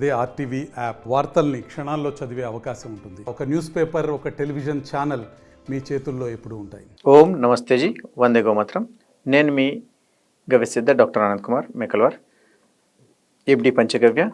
అదే RTV app వార్తల్ని క్షణాల్లో చదివే అవకాశం ఉంటుంది. ఒక న్యూస్ పేపర్ ఒక టెలివిజన్ ఛానల్ మీ చేతుల్లో ఎప్పుడు ఉంటాయి. ఓం నమస్తేజీ. వందే గోమాత్రం. నేను మీ గవ్యసిద్ధ డాక్టర్ ఆనంద్ కుమార్ మేకల్వార్. ఎబ్డి పంచగవ్య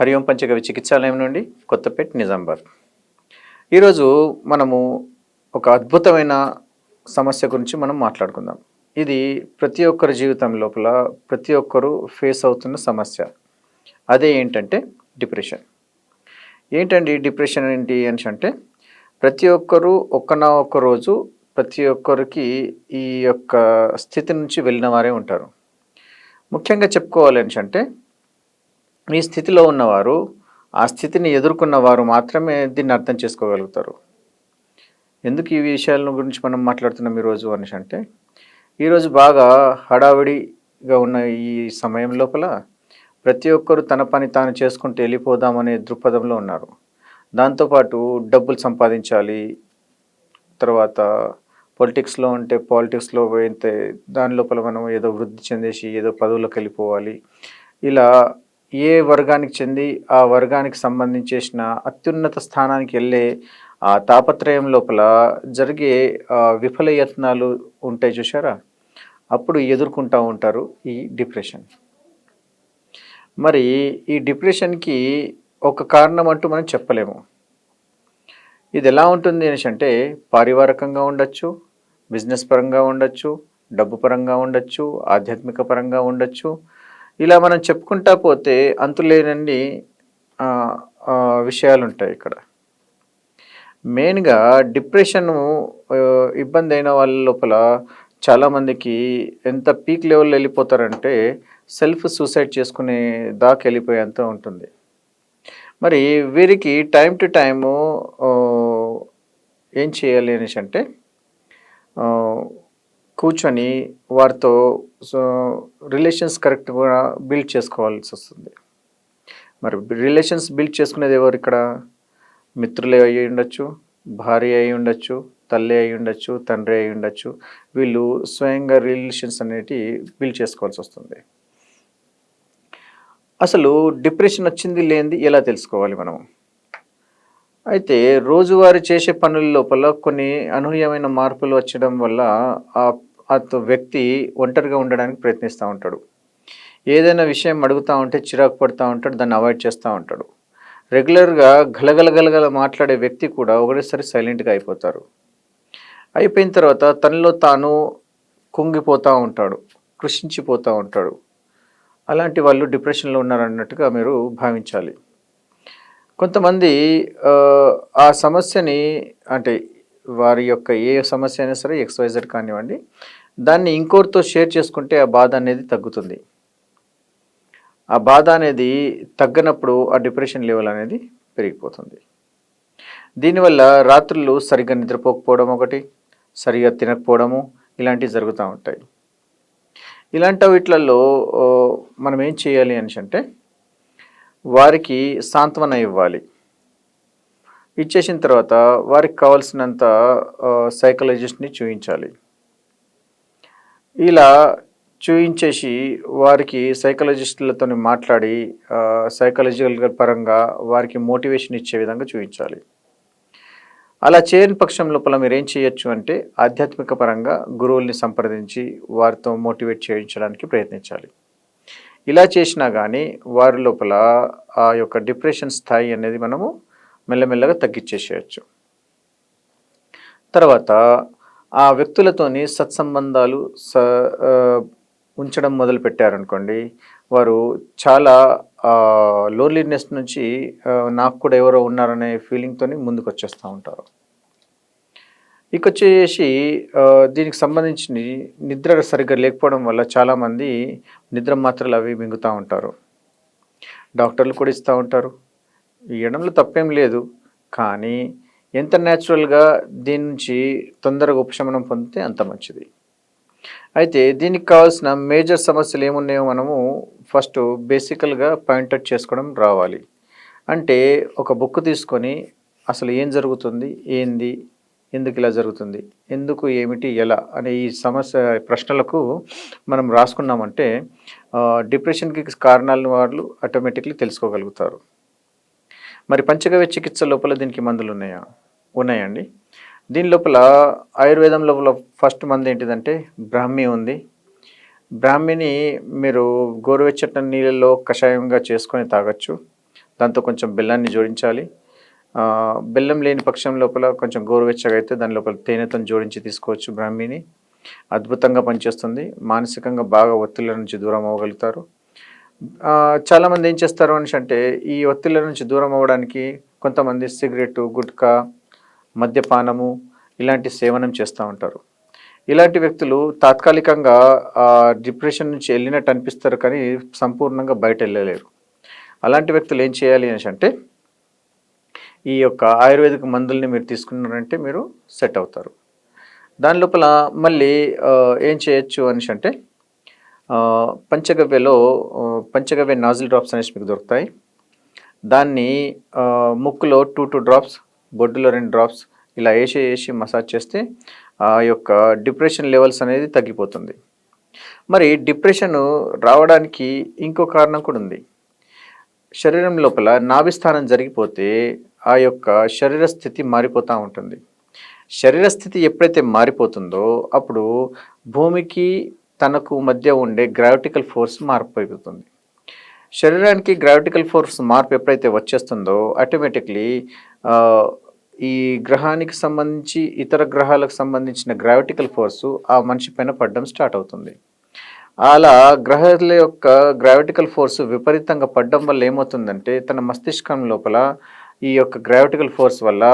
హరిఓం పంచగవ్య చికిత్సాలయం నుండి కొత్తపేట్ నిజామాబాద్ ఈరోజు మనము ఒక అద్భుతమైన సమస్య గురించి మనం మాట్లాడుకుందాం. ఇది ప్రతి ఒక్కరి జీవితం లోపల ప్రతి ఒక్కరూ ఫేస్ అవుతున్న సమస్య. అదే ఏంటంటే డిప్రెషన్. ఏంటండి డిప్రెషన్ ఏంటి అని అంటే ప్రతి ఒక్కరూ ఒక్కనా ఒక్క రోజు ప్రతి ఒక్కరికి ఈ యొక్క స్థితి నుంచి వెళ్ళిన వారే ఉంటారు. ముఖ్యంగా చెప్పుకోవాలని అంటే ఈ స్థితిలో ఉన్నవారు ఆ స్థితిని ఎదుర్కొన్న వారు మాత్రమే దీన్ని అర్థం చేసుకోగలుగుతారు. ఎందుకు ఈ విషయాల గురించి మనం మాట్లాడుతున్నాం ఈరోజు అనేసి అంటే ఈరోజు బాగా హడావిడిగా ఉన్న ఈ సమయం లోపల ప్రతి ఒక్కరు తన పని తాను చేసుకుంటూ వెళ్ళిపోదామనే దృక్పథంలో ఉన్నారు. దాంతోపాటు డబ్బులు సంపాదించాలి తర్వాత పొలిటిక్స్లో ఉంటే పాలిటిక్స్లో పోయితే దాని లోపల మనం ఏదో వృద్ధి చెందేసి ఏదో పదవులకు వెళ్ళిపోవాలి. ఇలా ఏ వర్గానికి చెంది ఆ వర్గానికి సంబంధించేసిన అత్యున్నత స్థానానికి వెళ్ళే ఆ తాపత్రయం లోపల జరిగే విఫల యత్నాలు ఉంటాయి చూసారా అప్పుడు ఎదుర్కొంటూ ఉంటారు ఈ డిప్రెషన్. మరి ఈ డిప్రెషన్కి ఒక కారణం అంటూ మనం చెప్పలేము. ఇది ఎలా ఉంటుంది అనేసి అంటే పారివారికంగా ఉండొచ్చు బిజినెస్ పరంగా ఉండొచ్చు డబ్బు పరంగా ఉండొచ్చు ఆధ్యాత్మిక పరంగా ఉండొచ్చు. ఇలా మనం చెప్పుకుంటా పోతే అంతులేనన్ని విషయాలు ఉంటాయి ఇక్కడ. మెయిన్గా డిప్రెషన్ ఇబ్బంది అయిన వాళ్ళ లోపల చాలామందికి ఎంత పీక్ లెవెల్లో వెళ్ళిపోతారంటే సెల్ఫ్ సూసైడ్ చేసుకునే దాకా వెళ్ళిపోయేంత ఉంటుంది. మరి వీరికి టైం టు టైము ఏం చేయాలి అనేసి అంటే కూర్చొని వారితో సో రిలేషన్స్ కరెక్ట్గా బిల్డ్ చేసుకోవాల్సి వస్తుంది. మరి రిలేషన్స్ బిల్డ్ చేసుకునేది ఎవరు ఇక్కడ? మిత్రులే అయి ఉండొచ్చు భార్య అయి ఉండొచ్చు తల్లి అయి ఉండొచ్చు తండ్రి అయి ఉండొచ్చు వీళ్ళు స్వయంగా రిలేషన్స్ అనేటివి బిల్డ్ చేసుకోవాల్సి వస్తుంది. అసలు డిప్రెషన్ వచ్చింది లేనిది ఎలా తెలుసుకోవాలి మనం? అయితే రోజువారీ చేసే పనుల లోపల కొన్ని అనూహ్యమైన మార్పులు వచ్చడం వల్ల ఆ వ్యక్తి ఒంటరిగా ఉండడానికి ప్రయత్నిస్తూ ఉంటాడు. ఏదైనా విషయం అడుగుతూ ఉంటే చిరాకు పడుతూ ఉంటాడు దాన్ని అవాయిడ్ చేస్తూ ఉంటాడు. రెగ్యులర్గా గలగల గలగల మాట్లాడే వ్యక్తి కూడా ఒకటేసారి సైలెంట్గా అయిపోతారు. అయిపోయిన తర్వాత తనలో తాను కుంగిపోతూ ఉంటాడు కృషించిపోతూ ఉంటాడు. అలాంటి వాళ్ళు డిప్రెషన్లో ఉన్నారన్నట్టుగా మీరు భావించాలి. కొంతమంది ఆ, సమస్యని అంటే వారి యొక్క ఏ సమస్య అయినా సరే ఎక్స్వైజెడ్ కానివ్వండి దాన్ని ఇంకోరితో షేర్ చేసుకుంటే ఆ బాధ అనేది తగ్గుతుంది. ఆ బాధ అనేది తగ్గనప్పుడు ఆ డిప్రెషన్ లెవెల్ అనేది పెరిగిపోతుంది. దీనివల్ల రాత్రులు సరిగ్గా నిద్రపోకపోవడం ఒకటి సరిగా తినకపోవడము ఇలాంటివి జరుగుతూ ఉంటాయి. ఇలాంటి వీటిలలో మనం ఏం చేయాలి అనేసి అంటే వారికి సాంత్వన ఇవ్వాలి. ఇచ్చేసిన తర్వాత వారికి కావాల్సినంత సైకాలజిస్ట్ని చూపించాలి ఇలా చూయించేసి వారికి సైకాలజిస్టులతో మాట్లాడి సైకాలజికల్ పరంగా వారికి మోటివేషన్ ఇచ్చే విధంగా చూపించాలి అలా చేయని పక్షం లోపల మీరు ఏం చేయొచ్చు అంటే ఆధ్యాత్మిక పరంగా గురువుల్ని సంప్రదించి వారితో మోటివేట్ చేయించడానికి ప్రయత్నించాలి. ఇలా చేసినా కానీ వారి లోపల ఆ యొక్క డిప్రెషన్ స్థాయి అనేది మనము మెల్లమెల్లగా తగ్గించేసేయచ్చు తర్వాత ఆ వ్యక్తులతోని సత్సంబంధాలు స ఉంచడం మొదలు పెట్టారనుకోండి వారు చాలా లోన్లీనెస్ నుంచి నాకు కూడా ఎవరో ఉన్నారనే ఫీలింగ్తోని ముందుకు వచ్చేస్తూ ఉంటారు. ఇక వచ్చేసి దీనికి సంబంధించి నిద్ర సరిగ్గా లేకపోవడం వల్ల చాలామంది నిద్ర మాత్రలు అవి మింగుతూ ఉంటారు. డాక్టర్లు కూడా ఇస్తూ ఉంటారు. ఇవ్వడంలో తప్పేం లేదు. కానీ ఎంత న్యాచురల్గా దీని నుంచి తొందరగా ఉపశమనం పొందితే అంత మంచిది. అయితే దీనికి కావాల్సిన మేజర్ సమస్యలు ఏమున్నాయో మనము ఫస్ట్ బేసికల్గా పాయింట్అవుట్ చేసుకోవడం రావాలి. అంటే ఒక బుక్ తీసుకొని అసలు ఏం జరుగుతుంది? ఏంది? ఎందుకు ఇలా జరుగుతుంది? ఎందుకు ఏమిటి? ఎలా? అనే ఈ సమస్య ప్రశ్నలకు మనం రాసుకున్నామంటే డిప్రెషన్కి కారణాలను వాళ్ళు ఆటోమేటిక్లీ తెలుసుకోగలుగుతారు. మరి పంచగవ్య చికిత్స లోపల దీనికి మందులు ఉన్నాయా? ఉన్నాయండి. దీని లోపల ఆయుర్వేదం లోపల ఫస్ట్ మంది ఏంటిదంటే బ్రాహ్మి ఉంది. బ్రాహ్మిని మీరు గోరువెచ్చటి నీళ్ళలో కషాయంగా చేసుకొని తాగొచ్చు. దాంతో కొంచెం బెల్లాన్ని జోడించాలి. బెల్లం లేని పక్షం లోపల కొంచెం గోరువెచ్చగా అయితే దాని లోపల తేనెతో జోడించి తీసుకోవచ్చు బ్రాహ్మిని. అద్భుతంగా పనిచేస్తుంది. మానసికంగా బాగా ఒత్తిళ్ళ నుంచి దూరం అవ్వగలుగుతారు. చాలామంది ఏం చేస్తారు అని అంటే ఈ ఒత్తిళ్ళ నుంచి దూరం అవ్వడానికి కొంతమంది సిగరెట్ గుట్కా మద్యపానము ఇలాంటి సేవనం చేస్తూ ఉంటారు. ఇలాంటి వ్యక్తులు తాత్కాలికంగా ఆ, డిప్రెషన్ నుంచి వెళ్ళినట్టు అనిపిస్తారు కానీ సంపూర్ణంగా బయట వెళ్ళలేరు. అలాంటి వ్యక్తులు ఏం చేయాలి అనేసి అంటే ఈ యొక్క ఆయుర్వేదిక మందుల్ని మీరు తీసుకున్నారంటే మీరు సెట్ అవుతారు. దాని లోపల మళ్ళీ ఏం చేయొచ్చు అనేసి అంటే పంచగవ్యలో పంచగవ్య నాజిల్ డ్రాప్స్ అనేసి మీకు దొరుకుతాయి. దాన్ని ముక్కులో టూ టూ డ్రాప్స్ బొడ్డులో రెండు డ్రాప్స్ ఇలా వేసి వేసి మసాజ్ చేస్తే ఆ యొక్క డిప్రెషన్ లెవెల్స్ అనేది తగ్గిపోతుంది. మరి డిప్రెషన్ రావడానికి ఇంకో కారణం కూడా ఉంది. శరీరం లోపల నాభిస్థానం జరిగిపోతే ఆ యొక్క శరీర స్థితి మారిపోతూ ఉంటుంది. శరీర స్థితి ఎప్పుడైతే మారిపోతుందో అప్పుడు భూమికి తనకు మధ్య ఉండే గ్రావిటికల్ ఫోర్స్ మారిపోతుంది శరీరానికి గ్రావిటికల్ ఫోర్స్ మార్పు ఎప్పుడైతే వచ్చేస్తుందో ఆటోమేటిక్లీ ఈ గ్రహానికి సంబంధించి ఇతర గ్రహాలకు సంబంధించిన గ్రావిటికల్ ఫోర్సు ఆ మనిషి పైన పడడం స్టార్ట్ అవుతుంది. అలా గ్రహాల యొక్క గ్రావిటికల్ ఫోర్స్ విపరీతంగా పడడం వల్ల ఏమవుతుందంటే తన మస్తిష్కం లోపల ఈ యొక్క గ్రావిటికల్ ఫోర్స్ వల్ల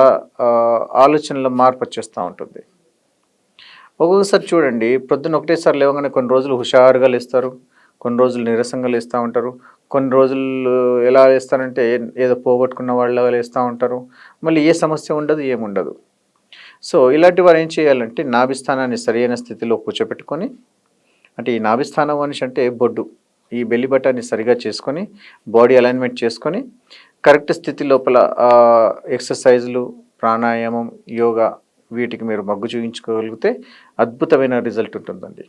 ఆలోచనలో మార్పు వచ్చేస్తూ ఉంటుంది. ఒక్కొక్కసారి చూడండి ప్రొద్దున ఒకటేసారి లేవగానే కొన్ని రోజులు హుషారుగా లేస్తారు కొన్ని రోజులు నీరసంగా లేస్తూ ఉంటారు కొన్ని రోజులు ఎలా వేస్తారంటే ఏదో పోగొట్టుకున్న వాళ్ళు వేస్తూ ఉంటారు. మళ్ళీ ఏ సమస్య ఉండదు ఏముండదు సో ఇలాంటి వారు ఏం చేయాలంటే నాభిస్థానాన్ని సరైన స్థితిలో కూర్చోపెట్టుకొని అంటే ఈ నాభిస్థానం అనేసి అంటే బొడ్డు. ఈ బెల్లి బటాన్ని సరిగా చేసుకొని బాడీ అలైన్మెంట్ చేసుకొని కరెక్ట్ స్థితి లోపల ఎక్సర్సైజ్లు ఎక్సర్సైజులు ప్రాణాయామం యోగా వీటికి మీరు మగ్గు చూపించుకోగలిగితే అద్భుతమైన రిజల్ట్ ఉంటుందండి.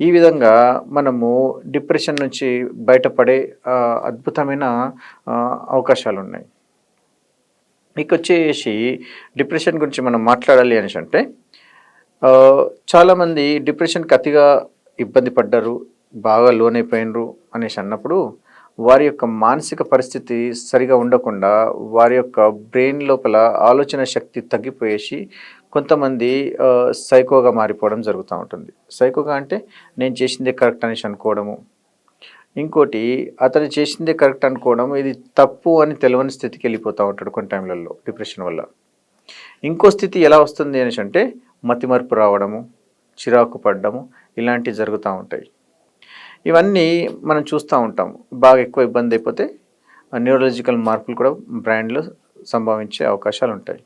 ఈ విధంగా మనము డిప్రెషన్ నుంచి బయటపడే అద్భుతమైన అవకాశాలు ఉన్నాయి మీకు వచ్చేసి డిప్రెషన్ గురించి మనం మాట్లాడాలి అనేసి అంటే చాలామంది డిప్రెషన్కి అతిగా ఇబ్బంది పడ్డారు బాగా లోనైపోయినరు అనేసి అన్నప్పుడు వారి యొక్క మానసిక పరిస్థితి సరిగా ఉండకుండా వారి యొక్క బ్రెయిన్ లోపల ఆలోచన శక్తి తగ్గిపోయేసి కొంతమంది సైకోగా మారిపోవడం జరుగుతూ ఉంటుంది. సైకోగా అంటే నేను చేసిందే కరెక్ట్ అనేసి అనుకోవడము. ఇంకోటి అతను చేసిందే కరెక్ట్ అనుకోవడం ఇది తప్పు అని తెలియని స్థితికి వెళ్ళిపోతూ ఉంటాడు కొన్ని టైంలలో డిప్రెషన్ వల్ల. ఇంకో స్థితి ఎలా వస్తుంది అనేసి అంటే మతిమరుపు రావడము చిరాకు పడ్డము ఇలాంటివి జరుగుతూ ఉంటాయి. ఇవన్నీ మనం చూస్తూ ఉంటాం బాగా ఎక్కువ ఇబ్బంది అయిపోతే న్యూరలాజికల్ మార్పులు కూడా బ్రాండ్లో సంభవించే అవకాశాలు ఉంటాయి.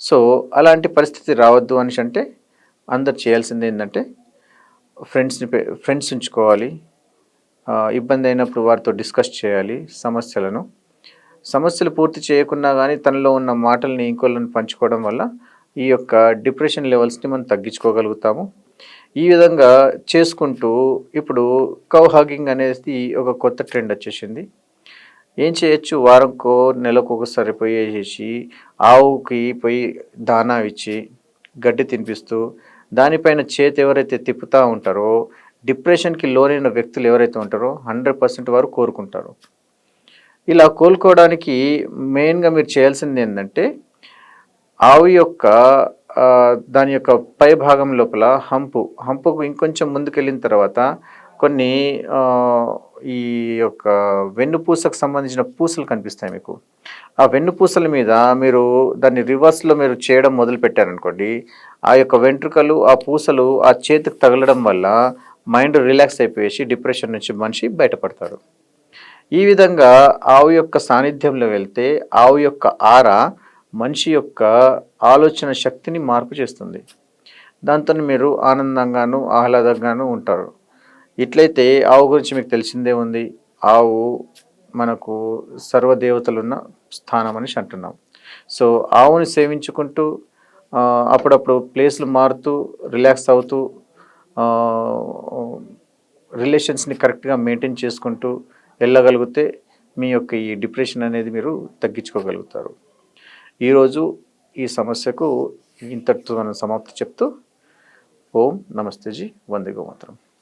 సో అలాంటి పరిస్థితి రావద్దు అనేసి అంటే అందరు చేయాల్సింది ఏంటంటే ఫ్రెండ్స్ని ఫ్రెండ్స్ ఉంచుకోవాలి. ఇబ్బంది అయినప్పుడు వారితో డిస్కస్ చేయాలి సమస్యలను. సమస్యలు పూర్తి చేయకున్నా కానీ తనలో ఉన్న మాటల్ని ఇంకోళ్ళని పంచుకోవడం వల్ల ఈ యొక్క డిప్రెషన్ లెవెల్స్ని మనం తగ్గించుకోగలుగుతాము. ఈ విధంగా చేసుకుంటూ ఇప్పుడు కౌ హాగింగ్ అనేది ఒక కొత్త ట్రెండ్ వచ్చేసింది. ఏం చేయొచ్చు? వారంకో నెలకు ఒకసారి పోయేసి ఆవుకి పోయి దానా ఇచ్చి గడ్డి తినిపిస్తూ దానిపైన చేతి ఎవరైతే తిప్పుతూ ఉంటారో డిప్రెషన్కి లోనైన వ్యక్తులు ఎవరైతే ఉంటారో హండ్రెడ్ పర్సెంట్ వారు కోరుకుంటారు. ఇలా కోలుకోవడానికి మెయిన్గా మీరు చేయాల్సింది ఏంటంటే ఆవు యొక్క దాని యొక్క పై భాగం లోపల హంపు హంపుకు ఇంకొంచెం ముందుకెళ్ళిన తర్వాత కొన్ని ఈ యొక్క వెన్నుపూసకు సంబంధించిన పూసలు కనిపిస్తాయి మీకు. ఆ వెన్నుపూసల మీద మీరు దాన్ని రివర్స్లో మీరు చేయడం మొదలు పెట్టారనుకోండి ఆ యొక్క వెంట్రుకలు ఆ పూసలు ఆ చేతికి తగలడం వల్ల మైండ్ రిలాక్స్ అయిపోయేసి డిప్రెషన్ నుంచి మనిషి బయటపడతాడు. ఈ విధంగా ఆవు యొక్క సాన్నిధ్యంలో వెళ్తే ఆవు యొక్క ఆర మనిషి యొక్క ఆలోచన శక్తిని మార్పు చేస్తుంది. దాంతో మీరు ఆనందంగాను ఆహ్లాదంగాను ఉంటారు. ఇట్లయితే ఆవు గురించి మీకు తెలిసిందే ఉంది. ఆవు మనకు సర్వదేవతలున్న స్థానం అని అంటున్నాం. సో ఆవుని సేవించుకుంటూ అప్పుడప్పుడు ప్లేస్లు మారుతూ రిలాక్స్ అవుతూ రిలేషన్స్ని కరెక్ట్గా మెయింటైన్ చేసుకుంటూ వెళ్ళగలిగితే మీ యొక్క ఈ డిప్రెషన్ అనేది మీరు తగ్గించుకోగలుగుతారు. ఈరోజు ఈ సమస్యకు ఇంతటితో మనం సమాప్తి చెప్తూ ఓం నమస్తే జీ. వందే గోమాత్రం